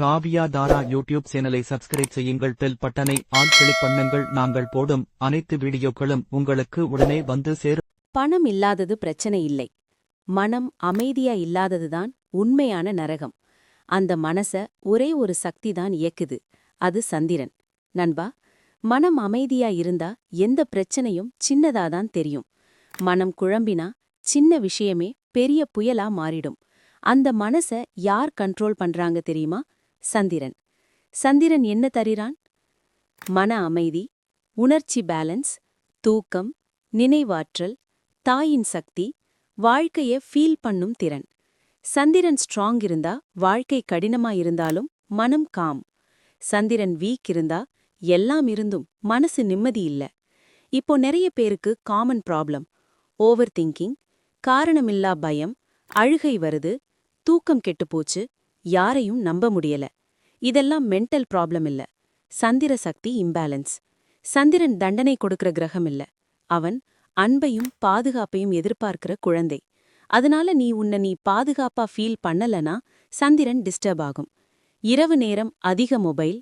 Kavya Thara YouTube சேனலை subscribe செய்யுங்கள். Bell பட்டனை ஆல் கிளிக் பண்ணுங்கள். நாங்கள் போடும் அனைத்து வீடியோக்களும் உங்களுக்கு உடனே வந்து சேரும். பணம் இல்லாதது பிரச்சனை இல்லை. மனம் அமைதியா இல்லாததுதான் உண்மையான நரகம். அந்த மனச ஒரே ஒரு சக்தி தான் இயக்குது. அது சந்திரன். நண்பா மனம் அமைதியா இருந்தா எந்த பிரச்சனையும் சின்னதாதான் தெரியும். மனம் குழம்பினா சின்ன விஷயமே பெரிய புயலா மாறிடும். அந்த மனச யார் கண்ட்ரோல் பண்றாங்க தெரியுமா? சந்திரன். சந்திரன் என்ன தரிறான் மன அமைதி உணர்ச்சி பேலன்ஸ் தூக்கம் நினைவாற்றல் தாயின் சக்தி வாழ்க்கைய ஃபீல் பண்ணும் திறன். சந்திரன் ஸ்ட்ராங் இருந்தா வாழ்க்கை கடினமா இருந்தாலும் மனம் காம் சந்திரன் வீக் இருந்தா எல்லாம் இருந்தும் மனசு நிம்மதி இல்ல. இப்போ நிறைய பேருக்கு காமன் ப்ராப்ளம் ஓவர் திங்கிங் காரணமில்லா பயம் அழுகை வருது தூக்கம் கெட்டுப்போச்சு யாரையும் நம்ப முடியல. இதெல்லாம் மென்டல் ப்ராப்ளம் இல்ல. சந்திர சக்தி இம்பேலன்ஸ் சந்திரன் தண்டனை கொடுக்கிற கிரகம் இல்ல. அவன் அன்பையும் பாதுகாப்பையும் எதிர்பார்க்கிற குழந்தை. அதனால நீ உன்னை நீ பாதுகாப்பா ஃபீல் பண்ணலனா சந்திரன் டிஸ்டர்ப் ஆகும். இரவு நேரம் அதிக மொபைல்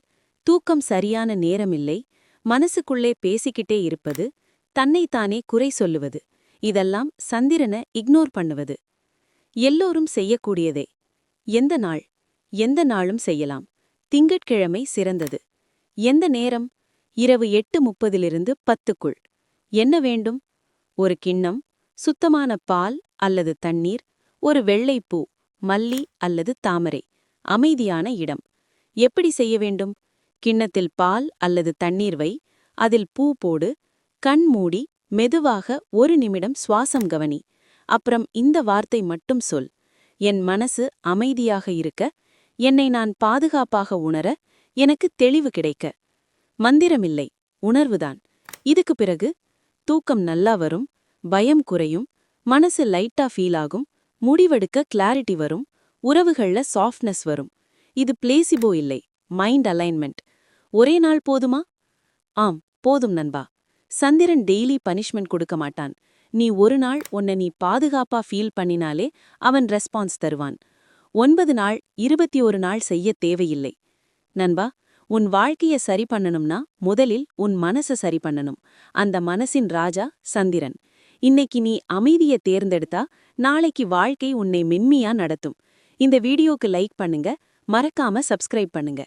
தூக்கம் சரியான நேரமில்லை மனசுக்குள்ளே பேசிக்கிட்டே இருப்பது தன்னைத்தானே குறை சொல்லுவது. இதெல்லாம் சந்திரனை இக்னோர் பண்ணுவது. எல்லோரும் செய்யக்கூடியதே. எந்த நாள்? எந்த நாளும் செய்யலாம். திங்கட்கிழமை சிறந்தது. எந்த நேரம்? இரவு எட்டு முப்பதிலிருந்து பத்துக்குள். என்ன வேண்டும்? ஒரு கிண்ணம் சுத்தமான பால் அல்லது தண்ணீர் ஒரு வெள்ளைப்பூ மல்லி அல்லது தாமரை. அமைதியான இடம். எப்படி செய்ய வேண்டும்? கிண்ணத்தில் பால் அல்லது தண்ணீர் வை அதில் பூ போடு கண் மூடி மெதுவாக ஒரு நிமிடம் சுவாசம் கவனி. அப்புறம் இந்த வார்த்தை மட்டும் சொல். என் மனசு அமைதியாக இருக்க என்னை நான் பாதுகாப்பாக உணர எனக்கு தெளிவு கிடைக்க. மந்திரமில்லை உணர்வுதான். இதுக்கு பிறகு தூக்கம் நல்லா வரும் பயம் குறையும் மனசு லைட்டா ஃபீல் ஆகும் முடிவெடுக்க கிளாரிட்டி வரும் உறவுகள்ல சாஃப்ட்னஸ் வரும். இது பிளேசிபோ இல்லை மைண்ட் அலைன்மெண்ட் ஒரே நாள் போதுமா? ஆம் போதும் நண்பா. சந்திரன் டெய்லி பனிஷ்மெண்ட் கொடுக்க மாட்டான். நீ ஒரு நாள் உன்னை நீ பாதுகாப்பா ஃபீல் பண்ணினாலே அவன் ரெஸ்பான்ஸ் தருவான். ஒன்பது நாள் இருபத்தி ஒரு நாள் செய்ய தேவையில்லை. நண்பா உன் வாழ்க்கைய சரி பண்ணணும்னா முதலில் உன் மனச சரி பண்ணணும். அந்த மனசின் ராஜா சந்திரன். இன்னைக்கு நீ அமைதிய தேர்ந்தெடுத்தா நாளைக்கு வாழ்க்கை உன்னை மென்மையா நடத்தும். இந்த வீடியோக்கு லைக் பண்ணுங்க மறக்காம சப்ஸ்கிரைப் பண்ணுங்க.